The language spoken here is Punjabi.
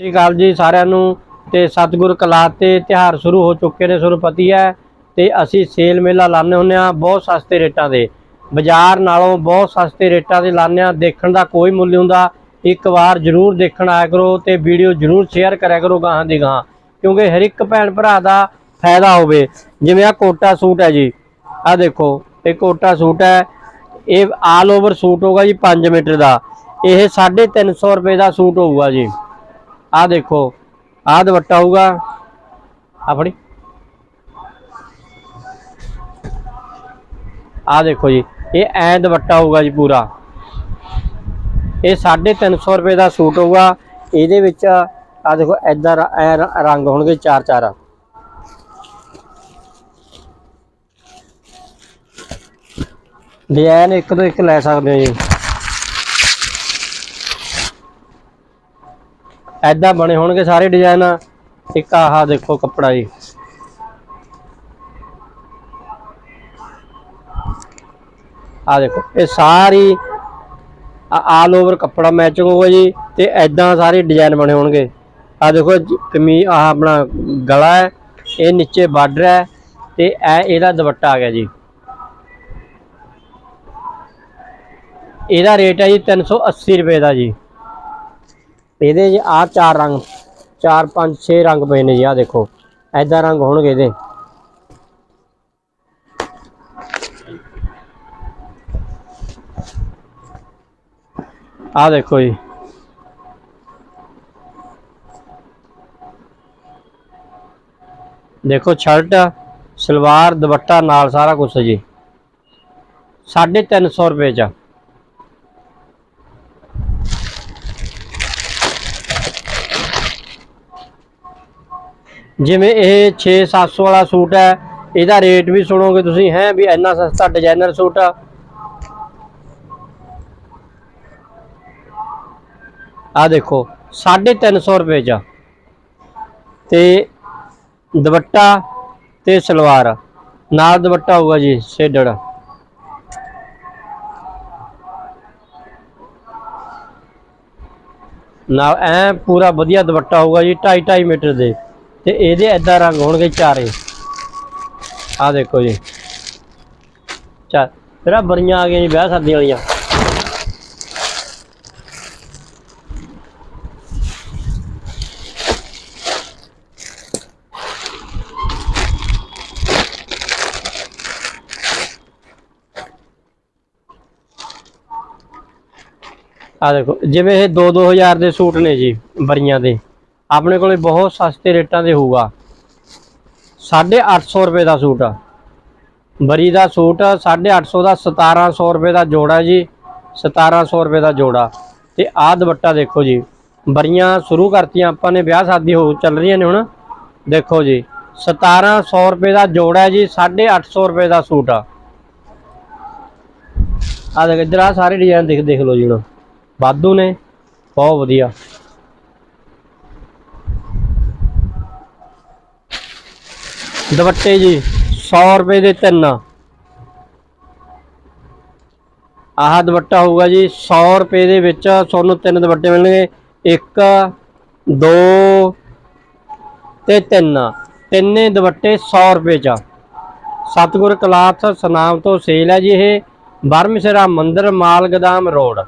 ਸ੍ਰੀ ਅਕਾਲ ਜੀ ਸਾਰਿਆਂ ਨੂੰ ਤੇ ਸਤਿਗੁਰ ਕਲਾਤ ਤੇ ਤਿਹਾਰ ਸ਼ੁਰੂ ਹੋ ਚੁੱਕੇ ਨੇ ਤੁਹਾਨੂੰ ਪਤੀ ਹੈ ਤੇ ਅਸੀਂ ਸੇਲ ਮੇਲਾ ਲਾਉਂਦੇ ਹੁੰਦੇ ਆ ਬਹੁਤ ਸਸਤੇ ਰੇਟਾਂ ਦੇ ਬਾਜ਼ਾਰ ਨਾਲੋਂ ਬਹੁਤ ਸਸਤੇ ਰੇਟਾਂ ਦੇ ਲਾਉਂਦੇ ਆ ਦੇਖਣ ਦਾ ਕੋਈ ਮੁੱਲ ਨਹੀਂ ਹੁੰਦਾ। ਇੱਕ ਵਾਰ ਜਰੂਰ ਦੇਖਣ ਆਇਆ ਕਰੋ ਤੇ ਵੀਡੀਓ ਜਰੂਰ ਸ਼ੇਅਰ ਕਰਿਆ ਕਰੋ ਗਾਹਾਂ ਦੀ ਗਾਹਾਂ, ਕਿਉਂਕਿ ਹਰ ਇੱਕ ਭੈਣ ਭਰਾ ਦਾ ਫਾਇਦਾ ਹੋਵੇ। ਜਿਵੇਂ ਆ ਕੋਟਾ ਸੂਟ ਹੈ ਜੀ। ਆ ਦੇਖੋ, ਇਹ ਕੋਟਾ ਸੂਟ ਹੈ। ਇਹ ਆਲ ਓਵਰ ਸੂਟ ਹੋਗਾ ਜੀ 5 ਮੀਟਰ ਦਾ। ਇਹ 350 ਰੁਪਏ ਦਾ ਸੂਟ ਹੋਊਗਾ ਜੀ। ਆ ਦੇਖੋ ਆ ਦੁਪੱਟਾ ਹੋਊਗਾ। ਆਪਣੀ ਆ ਦੇਖੋ ਜੀ, ਇਹ ਐ ਦੁਪੱਟਾ ਹੋਊਗਾ ਜੀ ਪੂਰਾ। ਇਹ 350 ਰੁਪਏ ਦਾ ਸੂਟ ਹੋਊਗਾ। ਇਹਦੇ ਵਿੱਚ ਆ ਦੇਖੋ ਐਦਾਂ ਰੰਗ ਹੋਣਗੇ ਚਾਰ ਚਾਰ। ਡਿਜ਼ਾਈਨ ਇੱਕ ਤੋਂ ਇੱਕ ਲੈ ਸਕਦੇ ਹੋ ਜੀ। ਐਦਾਂ ਬਣੇ ਹੋਣਗੇ ਸਾਰੇ ਡਿਜ਼ਾਈਨ। ਇੱਕ ਆਹ ਦੇਖੋ ਕੱਪੜਾ ਜੀ। ਆ ਦੇਖੋ, ਇਹ ਸਾਰੀ ਆਲ ਓਵਰ ਕੱਪੜਾ ਮੈਚਿੰਗ ਹੋਊਗਾ ਜੀ ਤੇ ਐਦਾਂ ਸਾਰੇ ਡਿਜ਼ਾਈਨ ਬਣੇ ਹੋਣਗੇ। ਆ ਦੇਖੋ ਕਮੀ ਆਹ ਆਪਣਾ ਗਲਾ ਹੈ, ਇਹ ਨੀਚੇ ਬਾਰਡਰ ਹੈ ਤੇ ਇਹ ਇਹਦਾ ਦੁਪੱਟਾ ਆ ਗਿਆ ਜੀ। ਇਹਦਾ ਰੇਟ ਹੈ ਜੀ 380 ਰੁਪਏ ਦਾ ਜੀ। ਇਹਦੇ 'ਚ ਆ ਚਾਰ ਰੰਗ, ਚਾਰ, ਪੰਜ, ਛੇ ਰੰਗ ਪਏ ਨੇ ਜੀ ਆ ਦੇਖੋ। ਐਦਾਂ ਰੰਗ ਹੋਣਗੇ ਇਹਦੇ। ਆ ਦੇਖੋ ਜੀ। ਦੇਖੋ, ਸ਼ਰਟ, ਸਲਵਾਰ, ਦੁਪੱਟਾ ਨਾਲ ਸਾਰਾ ਕੁਝ ਜੀ। 350 ਰੁਪਏ ਚ ਆ। ਜਿਵੇਂ ਇਹ 6-700 ਵਾਲਾ ਸੂਟ ਹੈ, ਇਹਦਾ ਰੇਟ ਵੀ ਸੁਣੋਗੇ ਤੁਸੀਂ, ਹੈ, ਵੀ ਇੰਨਾ ਸਸਤਾ ਡਿਜ਼ਾਈਨਰ ਸੂਟ ਆ। ਆ ਦੇਖੋ 350 ਰੁਪਏ ਚ ਆ। ਤੇ ਦੁਪੱਟਾ ਤੇ ਸਲਵਾਰ ਨਾਲ ਦੁਪੱਟਾ ਹੋਊਗਾ ਜੀ, ਸ਼ੇਡਡ। ਨਾਲ ਐ ਪੂਰਾ ਵਧੀਆ ਦੁਪੱਟਾ ਹੋਊਗਾ ਜੀ 2.5 2.5 ਮੀਟਰ ਦੇ। ਤੇ ਇਹਦੇ ਐਦਾਂ ਰੰਗ ਹੋਣਗੇ ਚਾਰੇ। ਆ ਦੇਖੋ ਜੀ। ਚਾਰ ਫਿਰ ਬਰੀਆਂ ਆ ਗਈਆਂ ਜੀ, ਵਿਆਹ ਸ਼ਾਦੀ ਵਾਲੀਆਂ। ਆ ਦੇਖੋ, ਜਿਵੇਂ ਇਹ 2-2000 ਦੇ ਸੂਟ ਨੇ ਜੀ, ਬਰੀਆਂ ਦੇ। ਆਪਣੇ ਕੋਲੇ ਬਹੁਤ ਸਸਤੇ ਰੇਟਾਂ ਦੇ ਹੋਊਗਾ। 850 ਰੁਪਏ ਦਾ ਸੂਟ ਆ। ਬਰੀ ਦਾ ਸੂਟ 850 ਦਾ 1700 ਰੁਪਏ ਦਾ ਜੋੜਾ ਜੀ। 1700 ਰੁਪਏ ਦਾ ਜੋੜਾ। ਤੇ ਆਹ ਦੁਪੱਟਾ ਦੇਖੋ ਜੀ। ਬਰੀਆਂ ਸ਼ੁਰੂ ਕਰਤੀਆਂ, ਆਪਾਂ ਨੇ ਵਿਆਹ ਸ਼ਾਦੀ ਹੋ ਚੱਲ ਰਹੀਆਂ ਨੇ ਹੁਣ। ਦੇਖੋ ਜੀ 1700 ਰੁਪਏ ਦਾ ਜੋੜਾ ਹੈ ਜੀ 850 ਰੁਪਏ ਦਾ ਸੂਟ ਆ। ਆ ਦੇਖ, ਇੱਧਰ ਆ ਸਾਰੇ ਡਿਜ਼ਾਈਨ ਦੇਖ ਦੇਖ ਲਓ ਜੀ ਹੁਣ। ਵਾਧੂ ਨੇ, ਬਹੁਤ ਵਧੀਆ। ਦੁਪੱਟੇ ਜੀ 100 ਰੁਪਏ ਦੇ ਤਿੰਨ। ਆਹ ਦੁਪੱਟਾ ਹੋਊਗਾ ਜੀ 100 ਰੁਪਏ ਦੇ ਵਿੱਚ ਤੁਹਾਨੂੰ ਤਿੰਨ ਦੁਪੱਟੇ ਮਿਲਣਗੇ। ਇੱਕ, ਦੋ ਤੇ ਤਿੰਨ। ਤਿੰਨੇ ਦੁਪੱਟੇ 100 ਰੁਪਏ ਚ ਆ। ਸਤਿਗੁਰ ਕਲਾਥ ਸਨਾਮ ਤੋਂ ਸੇਲ ਹੈ ਜੀ ਇਹ ਬਰਮਸਿਰਾ ਮੰਦਰ, ਮਾਲ ਗਦਾਮ ਰੋਡ।